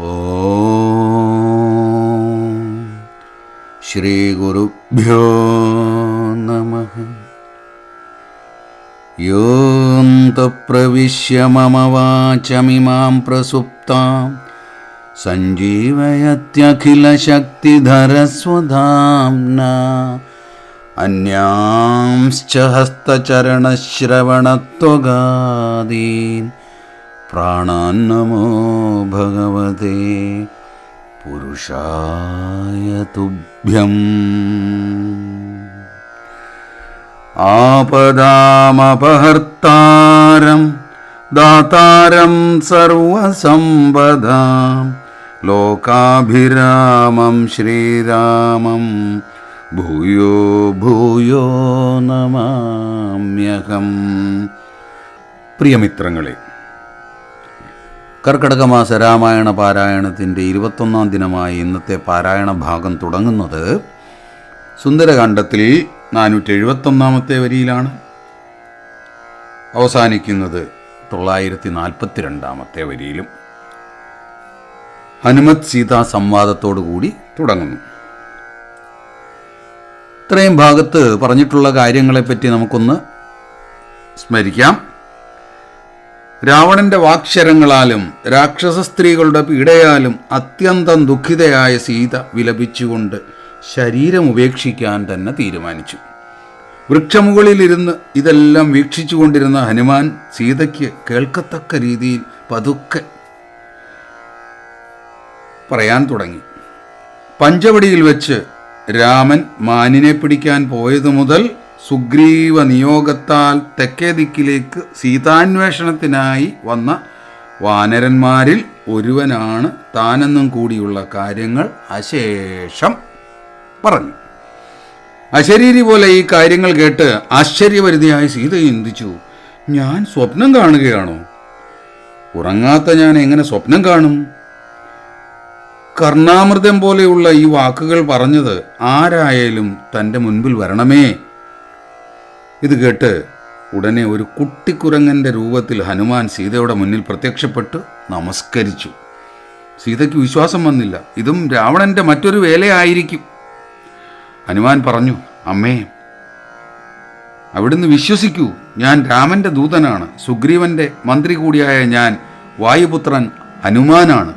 ॐ श्रीगुरुभ्यो नमः। योऽन्तप्रविश्य मम वाचमिमां प्रसुप्तां सञ्जीवयत्यखिलशक्तिधरस्वधाम्ना अन्यांश्च हस्तचरणश्रवणत्वगादीन् प्राणान्नमो भगवते पुरुषाय तुभ्यम् आपदामपहर्तारं दातारं सर्वसम्पदां लोकाभिरामं श्रीरामं भूयो ഭൂയോ നമാമ്യഹം പ്രിയമിത്രങ്ങളെ കർക്കടക മാസ രാമായണ പാരായണത്തിന്റെ ഇരുപത്തൊന്നാം ദിനമായി ഇന്നത്തെ പാരായണ ഭാഗം തുടങ്ങുന്നത് സുന്ദരകാന്ഡത്തിൽ നാനൂറ്റി എഴുപത്തൊന്നാമത്തെ വരിയിലാണ്. അവസാനിക്കുന്നത് തൊള്ളായിരത്തി നാൽപ്പത്തി രണ്ടാമത്തെ വരിയിലും. ഹനുമത് സീതാ സംവാദത്തോടു കൂടി തുടങ്ങുന്നു. ഇത്രയും ഭാഗത്ത് പറഞ്ഞിട്ടുള്ള കാര്യങ്ങളെപ്പറ്റി നമുക്കൊന്ന് സ്മരിക്കാം. രാവണന്റെ വാക്ഷരങ്ങളാലും രാക്ഷസ സ്ത്രീകളുടെ പീഡയാലും അത്യന്തം ദുഃഖിതയായ സീത വിലപിച്ചുകൊണ്ട് ശരീരം ഉപേക്ഷിക്കാൻ തന്നെ തീരുമാനിച്ചു. വൃക്ഷമുകളിലിരുന്ന് ഇതെല്ലാം വീക്ഷിച്ചുകൊണ്ടിരുന്ന ഹനുമാൻ സീതയ്ക്ക് കേൾക്കത്തക്ക രീതിയിൽ പതുക്കെ പറയാൻ തുടങ്ങി. പഞ്ചവടിയിൽ വെച്ച് രാമൻ മാനിനെ പിടിക്കാൻ പോയതു മുതൽ സുഗ്രീവ നിയോഗത്താൽ തെക്കേ ദിക്കിലേക്ക് സീതാന്വേഷണത്തിനായി വന്ന വാനരന്മാരിൽ ഒരുവനാണ് താനെന്നും കൂടിയുള്ള കാര്യങ്ങൾ അശേഷം പറഞ്ഞു. അശരീരി പോലെ ഈ കാര്യങ്ങൾ കേട്ട് ആശ്ചര്യപരിധിയായി സീത ചിന്തിച്ചു ഞാൻ സ്വപ്നം കാണുകയാണോ? ഉറങ്ങാത്ത ഞാൻ എങ്ങനെ സ്വപ്നം കാണും? കർണാമൃതം പോലെയുള്ള ഈ വാക്കുകൾ പറഞ്ഞത് ആരായാലും തന്റെ മുൻപിൽ വരണമേ ഇത് കേട്ട് ഉടനെ ഒരു കുട്ടിക്കുരങ്ങന്റെ രൂപത്തിൽ ഹനുമാൻ സീതയുടെ മുന്നിൽ പ്രത്യക്ഷപ്പെട്ട് നമസ്കരിച്ചു. സീതയ്ക്ക് വിശ്വാസം വന്നില്ല. ഇതും രാവണന്റെ മറ്റൊരു വേലയായിരിക്കും. ഹനുമാൻ പറഞ്ഞു അമ്മേ അവിടുന്ന് വിശ്വസിക്കൂ. ഞാൻ രാമന്റെ ദൂതനാണ്. സുഗ്രീവന്റെ മന്ത്രി കൂടിയായ ഞാൻ വായുപുത്രൻ ഹനുമാനാണ്.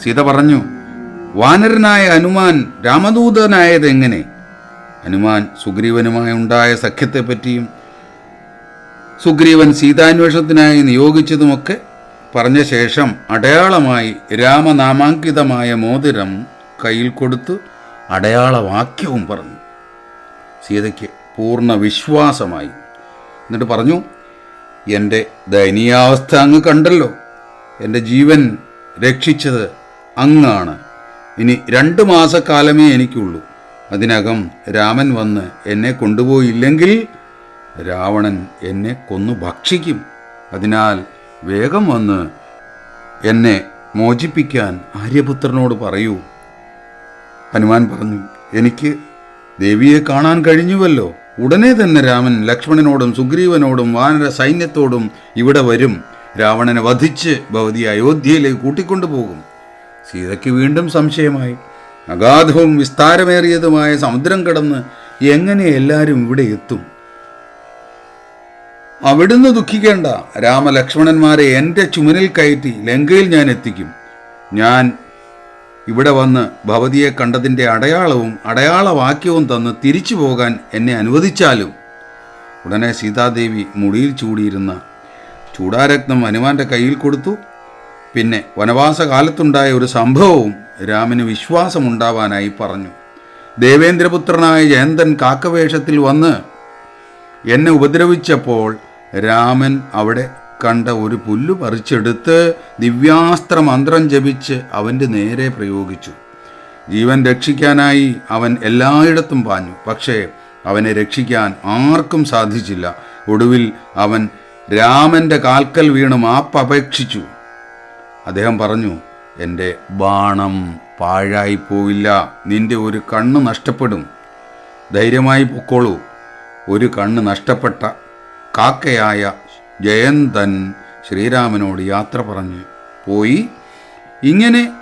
സീത പറഞ്ഞു വാനരനായ ഹനുമാൻ രാമദൂതനായത് എങ്ങനെ ഹനുമാൻ സുഗ്രീവനുമായി ഉണ്ടായ സഖ്യത്തെപ്പറ്റിയും സുഗ്രീവൻ സീതാന്വേഷണത്തിനായി നിയോഗിച്ചതുമൊക്കെ പറഞ്ഞ ശേഷം അടയാളമായി രാമനാമാങ്കിതമായ മോതിരം കയ്യിൽ കൊടുത്തു അടയാളവാക്യവും പറഞ്ഞു. സീതയ്ക്ക് പൂർണ വിശ്വാസമായി. എന്നിട്ട് പറഞ്ഞു എന്റെ ദയനീയാവസ്ഥ അങ്ങ് കണ്ടല്ലോ. എന്റെ ജീവൻ രക്ഷിച്ചത് അങ്ങാണ്. ഇനി രണ്ട് മാസക്കാലമേ എനിക്കുള്ളൂ. അതിനകം രാമൻ വന്ന് എന്നെ കൊണ്ടുപോയില്ലെങ്കിൽ രാവണൻ എന്നെ കൊന്നു ഭക്ഷിക്കും. അതിനാൽ വേഗം വന്ന് എന്നെ മോചിപ്പിക്കാൻ ആര്യപുത്രനോട് പറയൂ. ഹനുമാൻ പറഞ്ഞു എനിക്ക് ദേവിയെ കാണാൻ കഴിഞ്ഞുവല്ലോ. ഉടനെ തന്നെ രാമൻ ലക്ഷ്മണനോടും സുഗ്രീവനോടും വാനര സൈന്യത്തോടും ഇവിടെ വരും. രാവണനെ വധിച്ച് ഭവതി അയോധ്യയിലേക്ക് കൂട്ടിക്കൊണ്ടുപോകും. സീതയ്ക്ക് വീണ്ടും സംശയമായി അഗാധവും വിസ്താരമേറിയതുമായ സമുദ്രം കടന്ന് എങ്ങനെ എല്ലാവരും ഇവിടെ എത്തും? അവിടുന്ന് ദുഃഖിക്കേണ്ട രാമലക്ഷ്മണന്മാരെ എന്റെ ചുമനിൽ കയറ്റി ലങ്കയിൽ ഞാൻ എത്തിക്കും. ഞാൻ ഇവിടെ വന്ന് ഭവതിയെ കണ്ടതിന്റെ അടയാളവും അടയാളവാക്യവും തന്ന് തിരിച്ചു പോകാൻ എന്നെ അനുവദിച്ചാലും. ഉടനെ സീതാദേവി മുടിയിൽ ചൂടിയിരുന്ന ചൂടാരത്നം ഹനുമാന്റെ കയ്യിൽ കൊടുത്തു. പിന്നെ വനവാസകാലത്തുണ്ടായ ഒരു സംഭവവും രാമന് വിശ്വാസമുണ്ടാവാനായി പറഞ്ഞു. ദേവേന്ദ്രപുത്രനായ ജയന്തൻ കാക്കവേഷത്തിൽ വന്ന് എന്നെ ഉപദ്രവിച്ചപ്പോൾ രാമൻ അവിടെ കണ്ട ഒരു പുല്ല് പറിച്ചെടുത്ത് ദിവ്യാസ്ത്ര മന്ത്രം ജപിച്ച് അവന്റെ നേരെ പ്രയോഗിച്ചു. ജീവൻ രക്ഷിക്കാനായി അവൻ എല്ലായിടത്തും പാഞ്ഞു. പക്ഷേ അവനെ രക്ഷിക്കാൻ ആർക്കും സാധിച്ചില്ല. ഒടുവിൽ അവൻ രാമന്റെ കാൽക്കൽ വീണ് മാപ്പപേക്ഷിച്ചു അദ്ദേഹം പറഞ്ഞു എന്റെ ബാണം പാഴായി പോവില്ല. നിന്റെ ഒരു കണ്ണ് നഷ്ടപ്പെടും. ധൈര്യമായി പൊക്കോളൂ. ഒരു കണ്ണ് നഷ്ടപ്പെട്ട കാക്കയായ ജയന്തൻ ശ്രീരാമനോട് യാത്ര പറഞ്ഞ് പോയി. ഇങ്ങനെ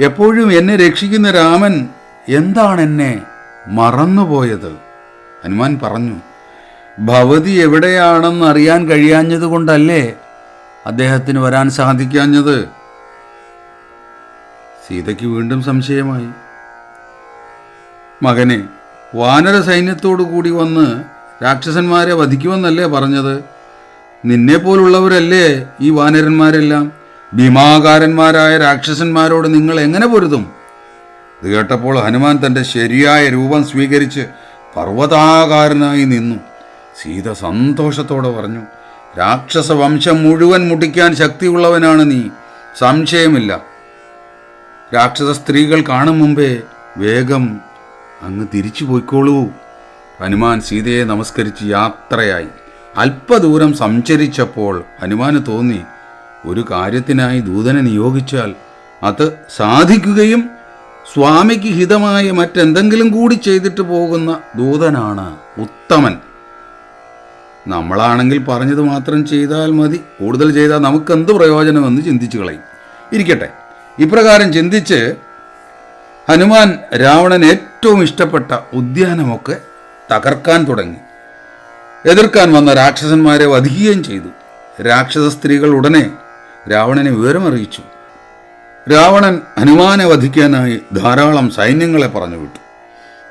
എപ്പോഴും എന്നെ രക്ഷിക്കുന്ന രാമൻ എന്താണ് എന്നെ മറന്നുപോയത്? ഹനുമാൻ പറഞ്ഞു ഭവതി എവിടെയാണെന്ന് അറിയാൻ കഴിയാഞ്ഞത് കൊണ്ടല്ലേ അദ്ദേഹത്തിന് വരാൻ സാധിക്കാഞ്ഞത്? സീതയ്ക്ക് വീണ്ടും സംശയമായി. മകനെ വാനര സൈന്യത്തോടു കൂടി വന്ന് രാക്ഷസന്മാരെ വധിക്കുമെന്നല്ലേ പറഞ്ഞത്? നിന്നെ പോലുള്ളവരല്ലേ ഈ വാനരന്മാരെല്ലാം? ഭീമാകാരന്മാരായ രാക്ഷസന്മാരോട് നിങ്ങൾ എങ്ങനെ പൊരുതും? ഇത് കേട്ടപ്പോൾ ഹനുമാൻ തന്റെ ശരിയായ രൂപം സ്വീകരിച്ച് പർവതാകാരനായി നിന്നു. സീത സന്തോഷത്തോടെ പറഞ്ഞു രാക്ഷസ വംശം മുഴുവൻ മുടിക്കാൻ ശക്തിയുള്ളവനാണ് നീ. സംശയമില്ല. രാക്ഷസ സ്ത്രീകൾ കാണും മുമ്പേ വേഗം അങ്ങ് തിരിച്ചു പോയിക്കോളൂ. ഹനുമാൻ സീതയെ നമസ്കരിച്ച് യാത്രയായി. അല്പദൂരം സഞ്ചരിച്ചപ്പോൾ ഹനുമാന് തോന്നി ഒരു കാര്യത്തിനായി ദൂതനെ നിയോഗിച്ചാൽ അത് സാധിക്കുകയും സ്വാമിക്ക് ഹിതമായ മറ്റെന്തെങ്കിലും കൂടി ചെയ്തിട്ട് പോകുന്ന ദൂതനാണ് ഉത്തമൻ. നമ്മളാണെങ്കിൽ പറഞ്ഞത് മാത്രം ചെയ്താൽ മതി. കൂടുതൽ ചെയ്താൽ നമുക്ക് എന്ത് പ്രയോജനമെന്ന് ചിന്തിച്ചു കളയും. ഇരിക്കട്ടെ. ഇപ്രകാരം ചിന്തിച്ച് ഹനുമാൻ രാവണൻ ഏറ്റവും ഇഷ്ടപ്പെട്ട ഉദ്യാനമൊക്കെ തകർക്കാൻ തുടങ്ങി. എതിർക്കാൻ വന്ന രാക്ഷസന്മാരെ വധിക്കുകയും ചെയ്തു. രാക്ഷസ സ്ത്രീകൾ ഉടനെ രാവണനെ വിവരമറിയിച്ചു. രാവണൻ ഹനുമാനെ വധിക്കാനായി ധാരാളം സൈന്യങ്ങളെ പറഞ്ഞു വിട്ടു.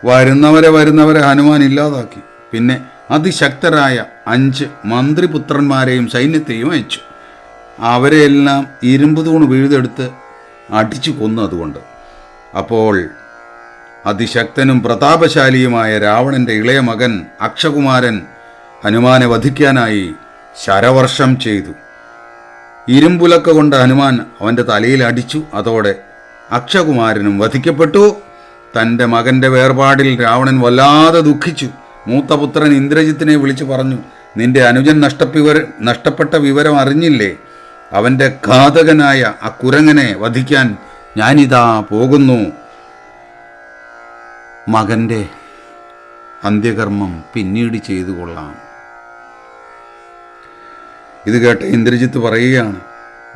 വരുന്നവരെ വരുന്നവരെ ഹനുമാൻ ഇല്ലാതാക്കി. പിന്നെ അതിശക്തരായ അഞ്ച് മന്ത്രിപുത്രന്മാരെയും സൈന്യത്തെയും അയച്ചു. അവരെയെല്ലാം ഇരുമ്പ് തൂണ് വീഴ്തെടുത്ത് അടിച്ചു കൊന്നു അതുകൊണ്ട്. അപ്പോൾ അതിശക്തനും പ്രതാപശാലിയുമായ രാവണന്റെ ഇളയ മകൻ അക്ഷകുമാരൻ ഹനുമാനെ വധിക്കാനായി ശരവർഷം ചെയ്തു. ഇരുമ്പുലക്ക കൊണ്ട് ഹനുമാൻ അവന്റെ തലയിൽ അടിച്ചു. അതോടെ അക്ഷകുമാരനും വധിക്കപ്പെട്ടു. തന്റെ മകന്റെ വേർപാടിൽ രാവണൻ വല്ലാതെ ദുഃഖിച്ചു. മൂത്തപുത്രൻ ഇന്ദ്രജിത്തിനെ വിളിച്ചു പറഞ്ഞു നിന്റെ അനുജൻ നഷ്ടപ്പിവര നഷ്ടപ്പെട്ട വിവരം അറിഞ്ഞില്ലേ? അവന്റെ ഘാതകനായ ആ കുരങ്ങനെ വധിക്കാൻ ഞാനിതാ പോകുന്നു. മകന്റെ അന്ത്യകർമ്മം പിന്നീട് ചെയ്തു കൊള്ളാം. ഇത് കേട്ട ഇന്ദ്രജിത്ത് പറയുകയാണ്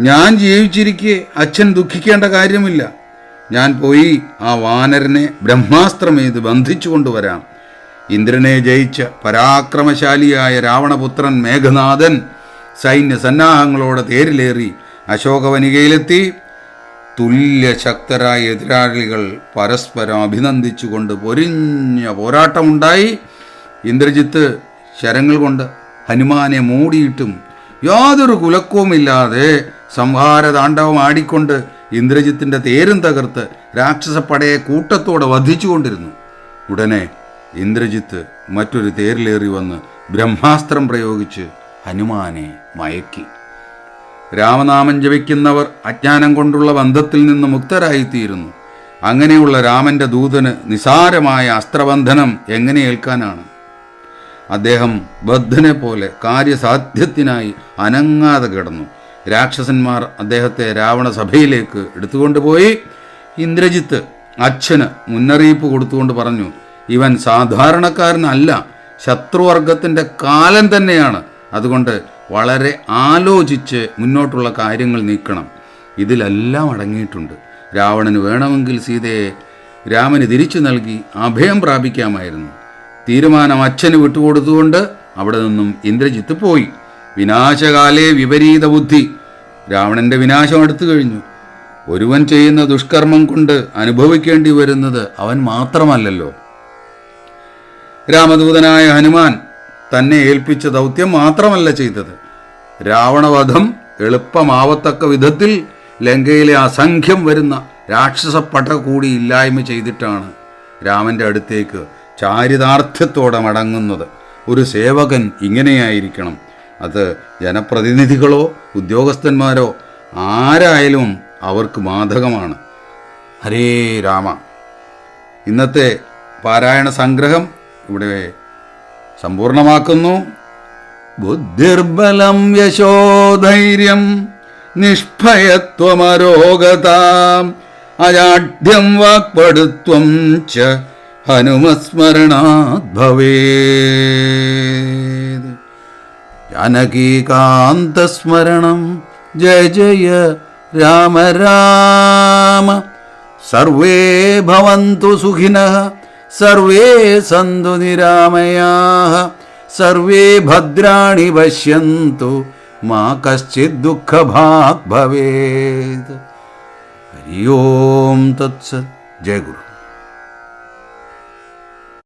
ഞാൻ ജീവിച്ചിരിക്കെ അച്ഛൻ ദുഃഖിക്കേണ്ട കാര്യമില്ല. ഞാൻ പോയി ആ വാനരനെ ബ്രഹ്മാസ്ത്രമേത് ബന്ധിച്ചു കൊണ്ടുവരാം. ഇന്ദ്രനെ ജയിച്ച പരാക്രമശാലിയായ രാവണപുത്രൻ മേഘനാഥൻ സൈന്യ സന്നാഹങ്ങളോടെ തേരിലേറി അശോകവനികയിലെത്തി. തുല്യശക്തരായ എതിരാളികൾ പരസ്പരം അഭിനന്ദിച്ചുകൊണ്ട് പൊരിഞ്ഞ പോരാട്ടമുണ്ടായി. ഇന്ദ്രജിത്ത് ശരങ്ങൾ കൊണ്ട് ഹനുമാനെ മൂടിയിട്ടും യാതൊരു കുലക്കവുമില്ലാതെ സംഹാര താണ്ഡവം ആടിക്കൊണ്ട് ഇന്ദ്രജിത്തിന്റെ തേരും തകർത്ത് രാക്ഷസപ്പടയെ കൂട്ടത്തോടെ വധിച്ചുകൊണ്ടിരുന്നു. ഉടനെ ഇന്ദ്രജിത്ത് മറ്റൊരു തേരിലേറി വന്ന് ബ്രഹ്മാസ്ത്രം പ്രയോഗിച്ച് ഹനുമാനെ മയക്കി. രാമനാമം ജപിക്കുന്നവർ അജ്ഞാനം കൊണ്ടുള്ള ബന്ധത്തിൽ നിന്ന് മുക്തരായിത്തീരുന്നു. അങ്ങനെയുള്ള രാമന്റെ ദൂതന് നിസാരമായ അസ്ത്രബന്ധനം എങ്ങനെ ഏൽക്കാനാണ്? അദ്ദേഹം ബദ്ധനെ പോലെ കാര്യസാധ്യത്തിനായി അനങ്ങാതെ കിടന്നു. രാക്ഷസന്മാർ അദ്ദേഹത്തെ രാവണസഭയിലേക്ക് എടുത്തുകൊണ്ടുപോയി. ഇന്ദ്രജിത്ത് അച്ഛന് മുന്നറിയിപ്പ് കൊടുത്തുകൊണ്ട് പറഞ്ഞു ഇവൻ സാധാരണക്കാരനല്ല ശത്രുവർഗത്തിന്റെ കാലം തന്നെയാണ്. അതുകൊണ്ട് വളരെ ആലോചിച്ച് മുന്നോട്ടുള്ള കാര്യങ്ങൾ നീക്കണം. ഇതിലെല്ലാം അടങ്ങിയിട്ടുണ്ട്. രാവണന് വേണമെങ്കിൽ സീതയെ രാമന് തിരിച്ചു നൽകി അഭയം പ്രാപിക്കാമായിരുന്നു. തീരുമാനം അച്ഛന് വിട്ടുകൊടുത്തുകൊണ്ട് അവിടെ നിന്നും ഇന്ദ്രജിത്ത് പോയി. വിനാശകാലേ വിപരീത ബുദ്ധി. രാവണന്റെ വിനാശം അടുത്തു കഴിഞ്ഞു. ഒരുവൻ ചെയ്യുന്ന ദുഷ്കർമ്മം കൊണ്ട് അനുഭവിക്കേണ്ടി വരുന്നത് അവൻ മാത്രമല്ലല്ലോ. രാമദൂതനായ ഹനുമാൻ തന്നെ ഏൽപ്പിച്ച ദൗത്യം മാത്രമല്ല ചെയ്തത്. രാവണവധം എളുപ്പമാവത്തക്ക വിധത്തിൽ ലങ്കയിലെ അസംഖ്യം വരുന്ന രാക്ഷസപ്പട കൂടി ഇല്ലായ്മ ചെയ്തിട്ടാണ് രാമന്റെ അടുത്തേക്ക് ചാരിതാർത്ഥ്യത്തോടെ മടങ്ങുന്നത്. ഒരു സേവകൻ ഇങ്ങനെയായിരിക്കണം. അത് ജനപ്രതിനിധികളോ ഉദ്യോഗസ്ഥന്മാരോ ആരായാലും അവർക്ക് ബാധകമാണ്. ഹരേ രാമ. ഇന്നത്തെ പാരായണ സംഗ്രഹം ഇവിടെ സമ്പൂർണമാക്കുന്നു. ബുദ്ധിർബലം യശോധൈര്യം നിഷ്ഭയത്വമരോഗതാം അജാഢ്യം വാക്പടുത്വം ച ഹനുമസ്മരണാത് ഭവേത് ജാനകീകാന്തസ്മരണം ജയ ജയ രാമ രാമ സർവേ ഭവന്തു സുഖിനഃ. സർവേ സന്തു നിരാമയാः സർവേ ഭദ്രാണി പശ്യന്തു. മാ കശ്ചിത് ദുഃഖഭാഗ് ഭവേത് ഹരി ഓം തത്സത് ജയ ഗുരു